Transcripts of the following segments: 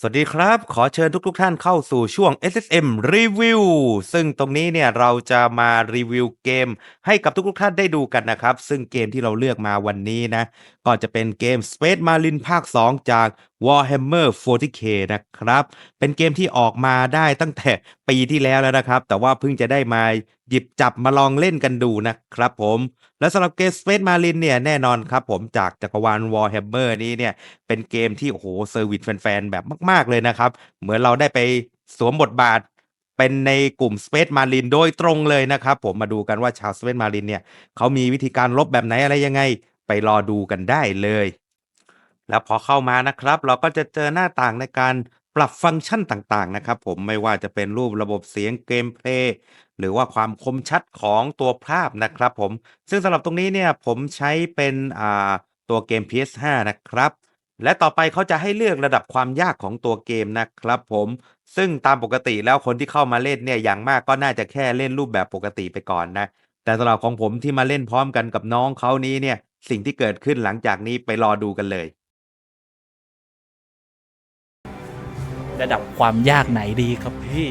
สวัสดีครับ ขอเชิญทุกๆท่านเข้าสู่ช่วง SSM Review ซึ่งตรงนี้เนี่ยเราจะมารีวิวเกมให้กับทุกๆท่านได้ดูกันนะครับ ซึ่งเกมที่เราเลือกมาวันนี้นะ ก็จะเป็นเกม Space Marine ภาค 2 จาก Warhammer 40k นะครับ เป็นเกมที่ออกมาได้ตั้งแต่ปีที่แล้วแล้วนะครับ แต่ว่าเพิ่งจะได้มาหยิบจับมาลองเล่นกันดูนะครับผม และสำหรับเกม Space Marine เนี่ยแน่นอนครับผมจากจักรวาล Warhammer นี้เนี่ย เป็นเกมที่โอ้โหเซอร์วิสแฟนๆ แบบมาก ๆ เลยนะครับ เหมือนเราได้ไปสวมบทบาทเป็นในกลุ่ม Space Marine โดยตรงเลยนะครับ ผมมาดูกันว่าชาว Space Marine เนี่ยเขามีวิธีการลบแบบไหนอะไรยังไง ไปรอดูกันได้เลย แล้วพอเข้ามานะครับ เราก็จะเจอหน้าต่างในการปรับฟังก์ชันต่างๆนะครับ ผมไม่ว่าจะเป็นรูประบบเสียงเกมเพลย์หรือว่าความคมชัดของตัวภาพนะครับผม ซึ่งสำหรับตรงนี้เนี่ยผมใช้เป็นอ่าตัวเกม PS5 นะครับ และต่อไปเขาจะให้เลือกระดับความยากของตัวเกมนะครับผม ซึ่งตามปกติแล้วคนที่เข้ามาเล่นเนี่ยอย่างมากก็น่าจะแค่เล่นรูปแบบปกติไปก่อนนะ แต่สำหรับของผมที่มาเล่นพร้อมกันกับน้องเขานี้เนี่ย สิ่งที่เกิดขึ้นหลังจากนี้ไปรอดูกันเลย ระดับความยากไหนดีครับพี่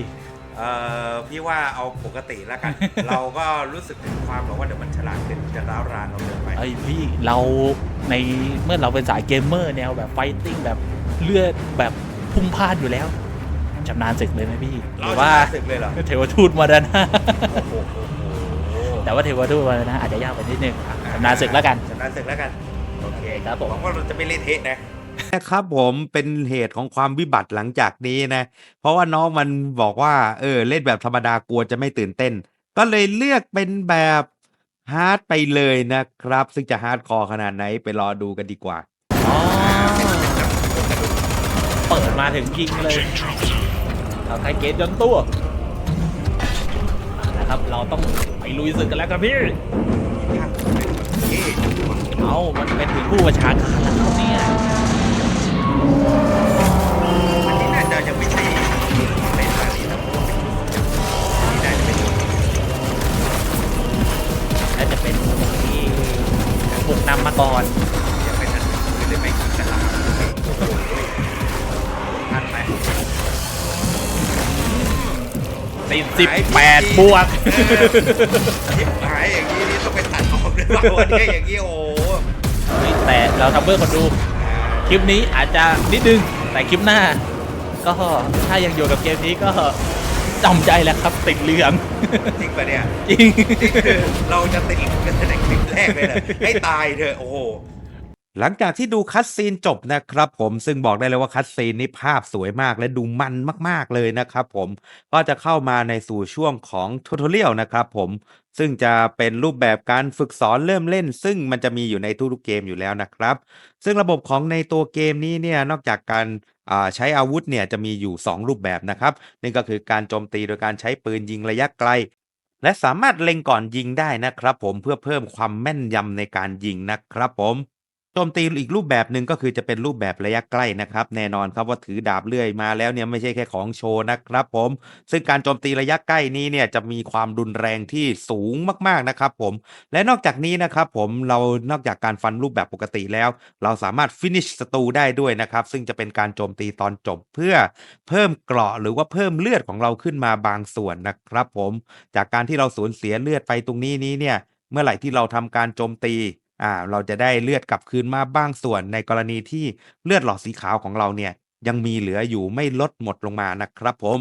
เอ่อพี่ว่าเอาปกติแล้วกัน เราก็รู้สึกถึงความแบบว่าเดี๋ยวมันฉลาดขึ้นจะร้าวรานเราเกินไป ไอ้พี่เราในเมื่อเราเป็นสายเกมเมอร์แนวแบบไฟติ้งแบบเลือดแบบพุ่งพล่านอยู่แล้วชำนาญศึกเลยไหมพี่หเรารือจะว่าสึกเลยเหรอเทวทูตมาดานะโอ้โหโอ้โห แต่ว่าเทวทูตมาดานะอาจจะยากไปนิดนึงอะชำนาญศึกแล้วกันชำนาญศึกแล้วกัน โอเคครับผมหวังว่าเราจะไม่เละเทะนะครับผมเป็นเหตุของความวิบัติหลังจากนี้นะ เพราะว่าน้องมันบอกว่าเออเล่นแบบธรรมดากลัวจะไม่ตื่นเต้น ก็เลยเลือกเป็นแบบฮาร์ดไปเลยนะครับ ซึ่งจะฮาร์ดคอร์ขนาดไหนไปรอดูกันดีกว่าอ๋อเปิดมาถึงยิงเลยเอาไทเกตยนตัวนะ ครับ เราต้องไปลุยศึกกันแล้วครับพี่เอามันเป็นถึงผู้ประชาการแล้วเนี่ยอันนี้น่าจะยังไม่ใช่เป็นแบบนี้นะนี่น่าจะเป็นน่าจะเป็นที่บุกนำมาก่อน ติดสิบแปดบวกทิปหายอย่างนี้นี่ต้องไปตัดออกเลยว่าวันนี้อย่างนี้โอ้โหแต่เราทำเพื่อคนดู คลิปนี้อาจจะนิดนึง แต่คลิปหน้า ก็ถ้ายังอยู่กับเกมนี้ก็จำใจแหล้วครับติดเหลือง จริงปะเนี่ยจริงนี่คือเราจะติดกันตั้งแต่คลิปแรกเลยนะให้ตายเถอะโอ้โห หลังจากที่ดูคัดซีนจบนะครับผมซึ่งบอกได้เลยว่าคัดซีนนี้ภาพสวยมากและดูมันมาก ๆ เลยนะครับผมก็จะเข้ามาในสู่ช่วงของทูทอเรียลนะครับผมซึ่งจะเป็นรูปแบบการฝึกสอนเริ่มเล่น ซึ่งมันจะมีอยู่ในทุกๆเกมอยู่แล้วนะครับ ซึ่งระบบของในตัวเกมนี้เนี่ยนอกจากการใช้อาวุธเนี่ยจะมีอยู่ 2 รูปแบบนะครับนั่นก็คือการโจมตีโดยการใช้ปืนยิงระยะไกลและสามารถเล็งก่อนยิงได้นะครับผมเพื่อเพิ่มความแม่นยำในการยิงนะครับผม โจมตีอีกรูปแบบหนึ่งก็คือจะเป็นรูปแบบระยะใกล้นะครับ แน่นอนครับว่าถือดาบเลื่อยมาแล้วเนี่ยไม่ใช่แค่ของโชว์นะครับผม ซึ่งการโจมตีระยะใกล้นี้เนี่ยจะมีความรุนแรงที่สูงมากๆนะครับผม และนอกจากนี้นะครับผมเรานอกจากการฟันรูปแบบปกติแล้ว เราสามารถ finish ศัตรูได้ด้วยนะครับ ซึ่งจะเป็นการโจมตีตอนจบเพื่อเพิ่มเกราะหรือว่าเพิ่มเลือดของเราขึ้นมาบางส่วนนะครับผม จากการที่เราสูญเสียเลือดไปตรงนี้นี้เนี่ยเมื่อไหร่ที่เราทำการโจมตี อ่า เราจะได้เลือดกลับคืนมาบางส่วน ในกรณีที่เลือดหลอดสีขาวของเราเนี่ย ยังมีเหลืออยู่ไม่ลดหมดลงมานะครับผม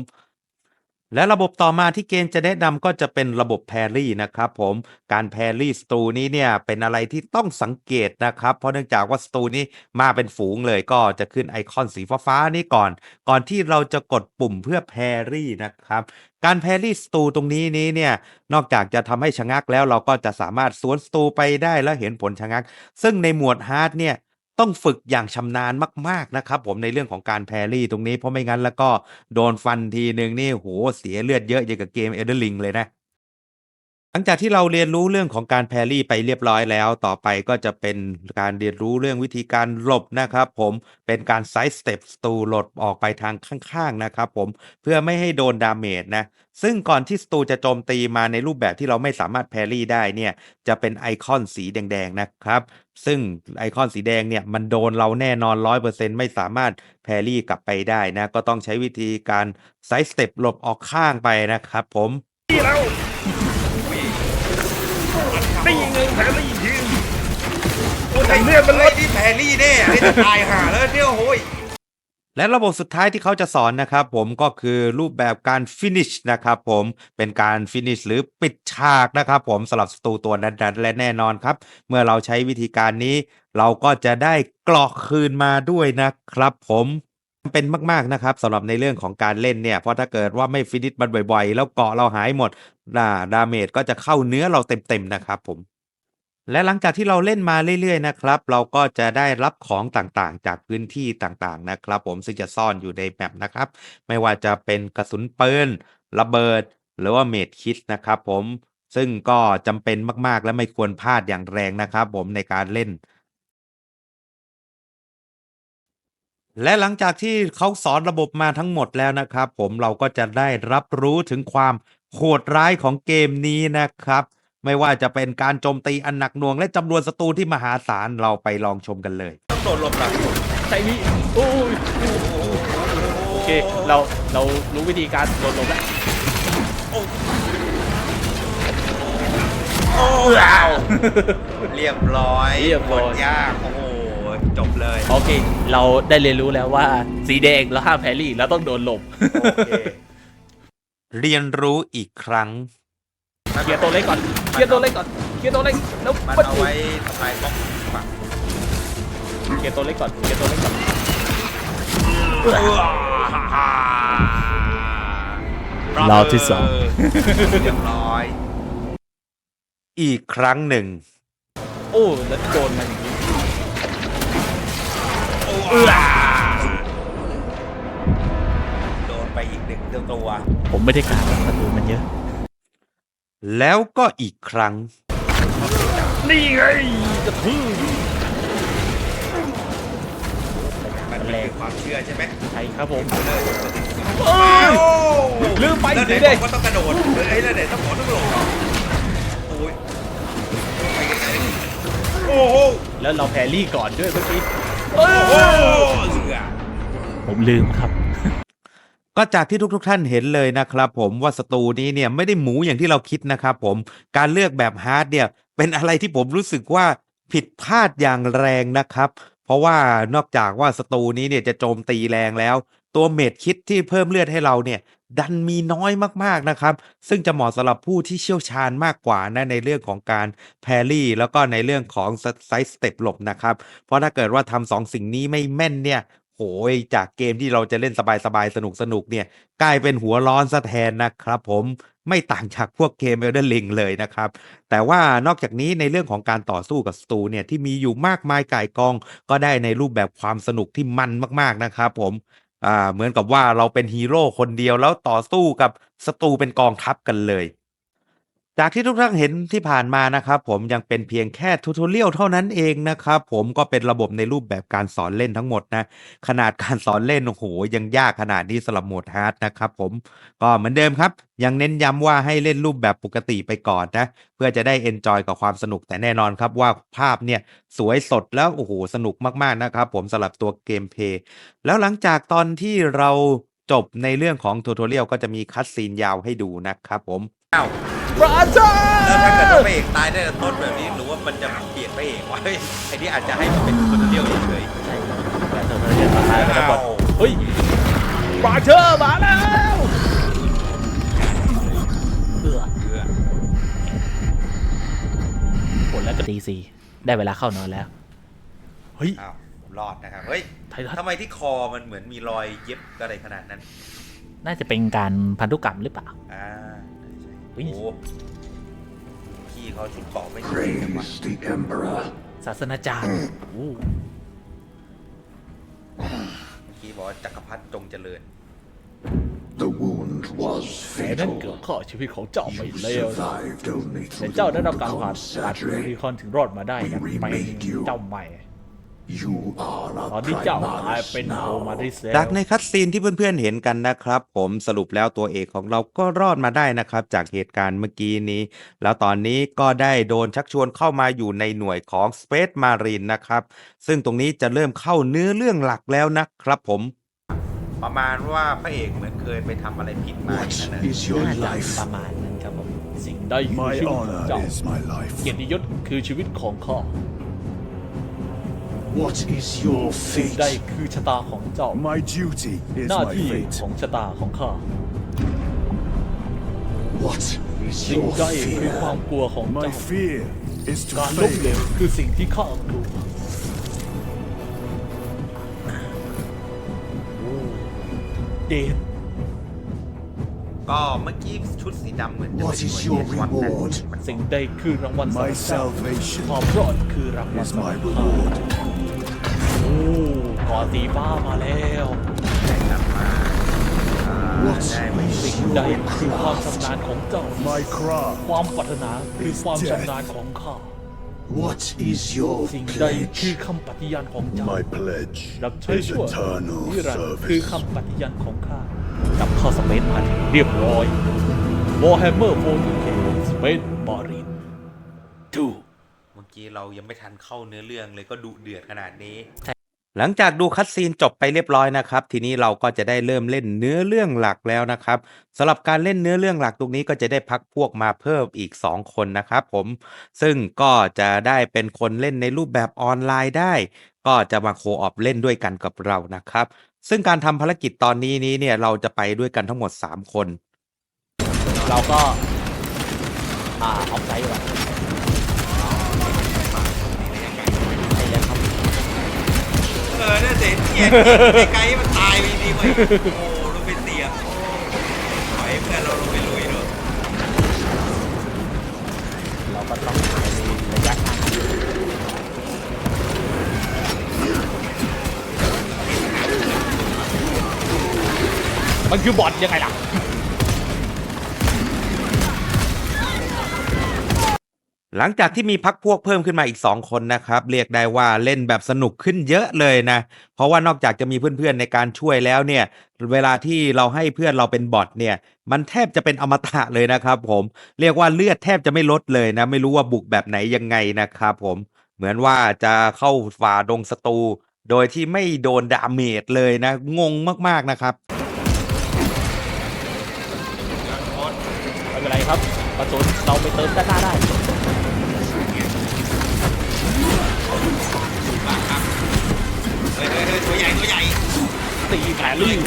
และระบบต่อมาที่เกณฑ์จะแนะนำก็จะเป็นระบบแพรี่นะครับผมการแพรี่สตูนี้เนี่ยเป็นอะไรที่ต้องสังเกตนะครับ เพราะเนื่องจากว่าสตูนี้มาเป็นฝูงเลยก็จะขึ้นไอคอนสีฟ้าๆนี้ก่อน ก่อนที่เราจะกดปุ่มเพื่อแพรี่นะครับการแพรรี่สตูตรงนี้นี้เนี่ยนอกจากจะทำให้ชะงักแล้วเราก็จะสามารถสวนสตูไปได้แล้วเห็นผลชะงัก ซึ่งในหมวดฮาร์ดเนี่ย ต้องฝึกอย่างชำนาญมาก ๆ นะครับผมในเรื่องของการแพรรี่ตรงนี้ เพราะไม่งั้นแล้วก็โดนฟันทีหนึ่งนี่โหเสียเลือดเยอะอย่างกับเกมเอเดอร์ลิงเลยนะ ลังจากที่เราเรียนรู้เรื่องของการแพรรี่ไปเรียบร้อยแล้ว ต่อไปก็จะเป็นการเรียนรู้เรื่องวิธีการหลบนะครับผมเป็นการไซส์สเต็ปสตูหลบออกไปทางข้างๆนะครับผมเพื่อไม่ให้โดนดาเมจนะ ซึ่งก่อนที่สตูจะโจมตีมาในรูปแบบที่เราไม่สามารถแพรรี่ได้เนี่ยจะเป็นไอคอนสีแดงๆนะครับ ซึ่งไอคอนสีแดงเนี่ยมันโดนเราแน่นอน 100%ไม่สามารถแพรรี่กลับไปได้นะ ก็ต้องใช้วิธีการไซส์สเต็ปหลบออกข้างไปนะครับผม นี่ไงแผลนี่ยิงโอ้แต่เลือดมันลดที่แพรรี่แน่ไอ้จะตายห่าแล้วเนี่ยโอ้ยและระบบสุดท้ายที่เขาจะสอนนะครับผมก็คือรูปแบบการ finish นะครับผมเป็นการ finish หรือปิดฉากนะครับผมสำหรับสตูตัวนั้นๆและแน่นอนครับ เมื่อเราใช้วิธีการนี้ เราก็จะได้กรอกคืนมาด้วยนะครับผมเป็นมาก ๆ นะครับสำหรับในเรื่องของการเล่นเนี่ย เพราะถ้าเกิดว่าไม่ฟินิชมันบ่อย ๆ แล้วเกาะเราหายหมด น่าดาเมจก็จะเข้าเนื้อเราเต็มๆนะครับผมและหลังจากที่เราเล่นมาเรื่อยๆนะครับ เราก็จะได้รับของต่างๆ จากพื้นที่ต่างๆนะครับ ผมซึ่งจะซ่อนอยู่ในแมปนะครับ ไม่ว่าจะเป็นกระสุนปืนระเบิด หรือว่าเมดคิดนะครับ ผมซึ่งก็จำเป็นมากๆ และไม่ควรพลาดอย่างแรงนะครับ ผมในการเล่น และหลังจากที่เขาสอนระบบมาทั้งหมดแล้วนะครับ ผมเราก็จะได้รับรู้ถึงความ โหดร้ายของเกมนี้นะครับ ไม่ว่าจะเป็นการโจมตีอันหนักหน่วง และจำนวนศัตรูที่มหาศาลเราไปลองชมกันเลย ต้องโดดหลบหลังใช่พี่โอ้ยโอเค เราเรารู้วิธีการโดนลงแล้วโอ้เรียบร้อยเรียบร้อยหมดยากโอ้โหจบเลย โอเค เราได้เรียนรู้แล้วว่า สีแดงเราห้ามแพรรี่เราต้องโดนหลบโอเค เรียนรู้อีกครั้ง เคลียร์ตัวเล็กก่อน เคลียร์ตัวเล็กก่อน เคลียร์ตัวเล็กแล้วมันมันเอาไว้ทำลายบล็อกฝั่งเคลียร์ตัวเล็กก่อน เคลียร์ตัวเล็กก่อนรอบที่สอง เรียบร้อย อีกครั้งหนึ่ง โอ้แล้วโดนมาอย่างนี้โดนไปอีกหนึ่งตัว ผมไม่ได้กล้าหรอกประตูมันเยอะ แล้วก็อีกครั้ง นี่ไงกระทืบมันแรงเป็นความเชื่อใช่ไหมใช่ครับผมเลิกเอ้ยลืมไปแล้วไหนสีแดบงอกว่าต้องกระโดดเฮ้ยแล้วไหนต้องขอต้องหลบเหรอโอ้ยไปยังไงโอ้โหแล้วเราแพรรี่ก่อนด้วยเมื่อกี้โอ้โหเสือผมลืมครับ ก็จากที่ทุกๆ ท่านเห็นเลยนะครับผมว่าสตูนี้เนี่ยไม่ได้หมูอย่างที่เราคิดนะครับผมการเลือกแบบฮาร์ดเนี่ยเป็นอะไรที่ผมรู้สึกว่าผิดพลาดอย่างแรงนะครับ เพราะว่านอกจากว่าสตูนี้เนี่ยจะโจมตีแรงแล้ว ตัวเมดคิดที่เพิ่มเลือดให้เราเนี่ยดันมีน้อยมากๆนะครับ ซึ่งจะเหมาะสำหรับผู้ที่เชี่ยวชาญมากกว่านะในเรื่องของการแพรรี่แล้วก็ในเรื่องของไซส์สเต็ปหลบนะครับ เพราะถ้าเกิดว่าทำสองสิ่งนี้ไม่แม่นเนี่ย โหยจากเกมที่เราจะเล่นสบายๆ สนุกๆเนี่ย กลายเป็นหัวร้อนซะแทนนะครับผมไม่ต่างจากพวกเกม Elden Ring เลยนะครับ แต่ว่านอกจากนี้ในเรื่องของการต่อสู้กับสตูเนี่ยที่มีอยู่มากมายก่ายกอง ก็ได้ในรูปแบบความสนุกที่มันมากๆนะครับผมอ่าเหมือนกับว่าเราเป็นฮีโร่คนเดียวแล้วต่อสู้กับสตูเป็นกองทัพกันเลย จากที่ทุกท่านเห็นที่ผ่านมานะครับผมยังเป็นเพียงแค่ทูทเรียลเท่านั้นเองนะครับผมก็เป็นระบบในรูปแบบการสอนเล่นทั้งหมดนะ ขนาดการสอนเล่นโอ้โหยังยากขนาดนี้สำหรับโหมดฮาร์ดนะครับผมก็เหมือนเดิมครับ ยังเน้นย้ำว่าให้เล่นรูปแบบปกติไปก่อนนะ เพื่อจะได้เอนจอยกับความสนุกแต่แน่นอนครับว่าภาพเนี่ยสวยสดแล้วโอ้โหสนุกมากๆนะครับผมสำหรับตัวเกมเพย์แล้วหลังจากตอนที่เราจบในเรื่องของทูทเรียลก็จะมีคัดซีนยาวให้ดูนะครับผม บราเธอแล้วถ้าเกิดว่าพระเอกตายได้แต่ต้นแบบนี้หรือว่ามันจะเปลี่ยนพระเอกวะเฮ้ยไอ้นี่อาจจะให้มันเป็นทูทอเรียลเฉยใช่ครับบราเธอร์เราจะมาตายไปทั้งหมดอ้าวเฮ้ยบราเธอร์มาแล้วเออเพื่อผลแล้วก็ตีสี่ได้เวลาเข้านอนแล้ว เฮ้ย อ้าวรอดนะครับเฮ้ยไททันทำไมที่คอมันเหมือนมีรอยเย็บอะไรขนาดนั้นน่าจะเป็นการพันธุกรรมหรือเปล่า อ่า อุ๊ใช่ยโอ้พี่เขาชุดเกราะไม่ใช่จังหวะ Praise the Emperor. ศาสนาจารย์อู้เมื่อกี้บอกว่าจักรพรรดิจงเจริญ The wound pursuit was แต่นั่น fatal. เกือบข้อชีวิตของเจ้าไป You แล้ว survived only แต่ through เจ้า the ได้รับการผ่า Unicon ตัดยูนิ surgery. คอนถึงรอดมาได้นะ We ไป remade you. เจ้าใหม่ You are ตอน a ที่เจ้ากลายเป็น Primaris โอมาริ now. สแล้วจากในคัดซีนที่เพื่อนๆเห็นกันนะครับ ผมสรุปแล้วตัวเอกของเราก็รอดมาได้นะครับ จากเหตุการณ์เมื่อกี้นี้ แล้วตอนนี้ก็ได้โดนชักชวนเข้ามาอยู่ในหน่วยของ Space Marine นะครับ ซึ่งตรงนี้จะเริ่มเข้าเนื้อเรื่องหลักแล้วนะครับผม ประมาณว่าพระเอกเหมือนเคยไปทำอะไรผิดมา What is your น่าจะ life? ประมาณนั้นครับผมสิ่งใดคือ My ชีวิตของเจ้า honor is my life. เกียรติยศคือชีวิตของข้า What is your สิ่ง fate? ใดคือชะตาของเจ้า My duty is หน้า my ที่ fate. ของชะตาของข้า What is สิ่ง your ใดคือค fear? วามกลัวของ My เจ้า fear is การ to ล้มเหล fail. วคือสิ่งที่ข้ากลัว เดนก็เมื่อกี้ชุดสีดำเหมือนจะ What เป็น is หน่วย your เดสวัตนะ reward? สิ่งใดคือรางวัลสำหรับ My เจ้า salvation ความรอดคือรางวัล is สำห my รับข้า reward. โอ้ก่อสีฟ้ามาแล้ว What สิ่ง is ใด your คือความชำ craft? นาญของเจ้า My craft ความปรารถนาคือความชำนาญของข้า What is your สิ่งใดคือ pledge? คำปฏิญาณของเจ้า My pledge รับใช้ is ชั่ว eternal นิรันดร์คือ service. คำปฏิญาณของข้ากับข้อสเปนพันเรียบร้อย Warhammer 40k Space Marine 2เมื่อกี้เรายังไม่ทันเข้าเนื้อเรื่องเลยก็ดุเดือดขนาดนี้ หลังจากดูคัดซีนจบไปเรียบร้อยนะครับ ทีนี้เราก็จะได้เริ่มเล่นเนื้อเรื่องหลักแล้วนะครับสำหรับการเล่นเนื้อเรื่องหลักตรงนี้ก็จะได้พักพวกมาเพิ่มอีก 2 คนนะครับผม ซึ่งก็จะได้เป็นคนเล่นในรูปแบบออนไลน์ได้ ก็จะมาโคออปเล่นด้วยกันกับเรานะครับ ซึ่งการทำภารกิจตอนนี้นี้เนี่ยเราจะไปด้วยกันทั้งหมด 3 คน เราก็ อ่าออฟไซด์ว่ะ เนี่ยเด็ดเนี่ยไกลๆมันตายไปดีกว่าโอ้ลงไปเตียงปล่อยให้เพื่อนเราลงไปลุยเนอะเราก็ต้องถ่ายในระยะทางมันคือบอทยังไงล่ะ หลังจากที่มีพักพวกเพิ่มขึ้นมาอีก 2 คนนะครับ เรียกได้ว่าเล่นแบบสนุกขึ้นเยอะเลยนะ เพราะว่านอกจากจะมีเพื่อนๆในการช่วยแล้วเนี่ย เวลาที่เราให้เพื่อนเราเป็นบอทเนี่ย มันแทบจะเป็นอมตะเลยนะครับผม เรียกว่าเลือดแทบจะไม่ลดเลยนะ ไม่รู้ว่าบุกแบบไหนยังไงนะครับผม เหมือนว่าจะเข้าฝ่าดงศัตรูโดยที่ไม่โดนดาเมจเลยนะ งงมากๆนะครับไม่เป็นไรครับกระสุน เราไปเติมด้านหน้าได้เฮ้ยๆๆตัวใหญ่ตัวใหญ่ตีแผลลื่น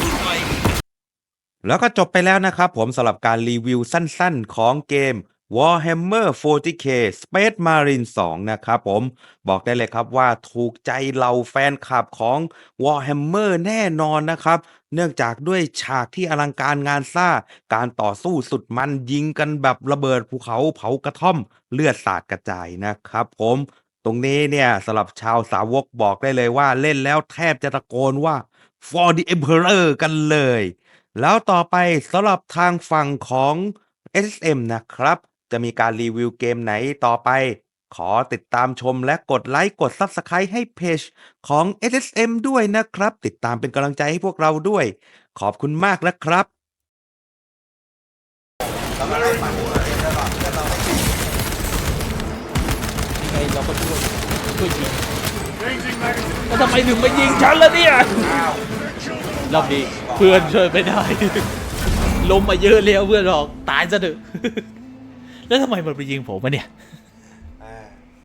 แล้วก็จบไปแล้วนะครับผมสำหรับการรีวิวสั้นๆ ของเกม Warhammer 40k Space Marine 2 นะครับผมบอกได้เลยครับว่าถูกใจเราแฟนคลับของ Warhammer แน่นอนนะครับ เนื่องจากด้วยฉากที่อลังการงานสร้างการต่อสู้สุดมันยิงกันแบบระเบิดภูเขาเผากระท่อมเลือดสาดกระจายนะครับผมตรงนี้เนี่ยสำหรับชาวสาวกบอกได้เลยว่าเล่นแล้วแทบจะตะโกนว่า for the emperor กันเลย แล้วต่อไปสำหรับทางฝั่งของ SSM นะครับ จะมีการรีวิวเกมไหนต่อไป ขอติดตามชมและกดไลค์กด Subscribe ให้เพจของ SSM ด้วยนะครับ ติดตามเป็นกำลังใจให้พวกเราด้วย ขอบคุณมากนะครับยังไงเราก็ช่วยช่วยยิงแล้วทำไมถึงไม่ยิงฉันล่ะเนี่ยรอบนี้เพื่อนช่วยไม่ได้ล้มมาเยอะแล้วเพื่อนบอกตายซะเถอะแล้วทำไมมันไปยิงผมมาเนี่ย